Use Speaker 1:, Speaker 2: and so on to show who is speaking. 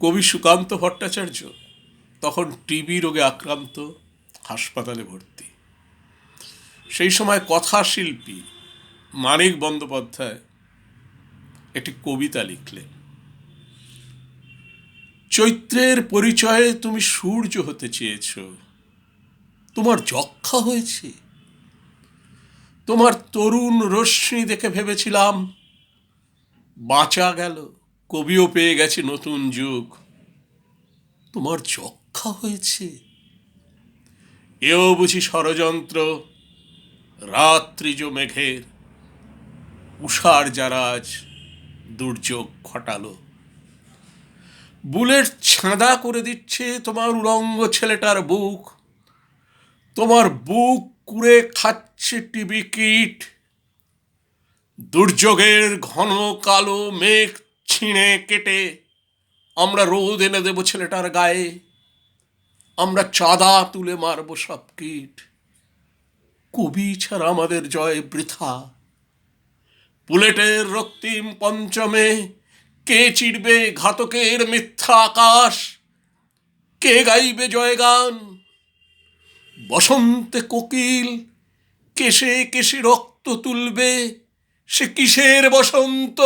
Speaker 1: কবি সুকান্ত ভট্টাচার্য তখন টিবি রোগে আক্রান্ত, হাসপাতালে ভর্তি। সেই সময় কথাশিল্পী মানিক বন্দ্যোপাধ্যায় একটি কবিতা লিখলেন। চৈত্রের পরিচয়ে তুমি সূর্য হতে চেয়েছ, তোমার যক্ষা হয়েছে। তোমার তরুণ রশ্মি দেখে ভেবেছিলাম, বাঁচা গেল। কবিও পেয়ে গেছে নতুন যুগ। তোমার যক্ষা হয়েছে। এও বুঝি ষড়যন্ত্র, রাত্রিজ মেঘের। উষার জারাজ দুর্যোগ ঘটালো। বুলেট ছাঁদা করে দিচ্ছে তোমার উলঙ্গ ছেলেটার বুক। তোমার বুক কুড়ে খাচ্ছে টিবি কিট। দুর্যোগের ঘন কালো মেঘ ছিঁড়ে কেটে আমরা রোদ এনে দেবো ছেলেটার গায়ে। আমরা চাঁদা তুলে মারবো সব কীট। কবি ছাড়া আমাদের জয় বৃথা। বুলেটের রক্তিম পঞ্চমে কে চিড়বে ঘাতকের মিথ্যা আকাশ? কে গাইবে জয়গান? বসন্তে কোকিল কেশে কেশে রক্ত তুলবে, সে কিসের বসন্ত?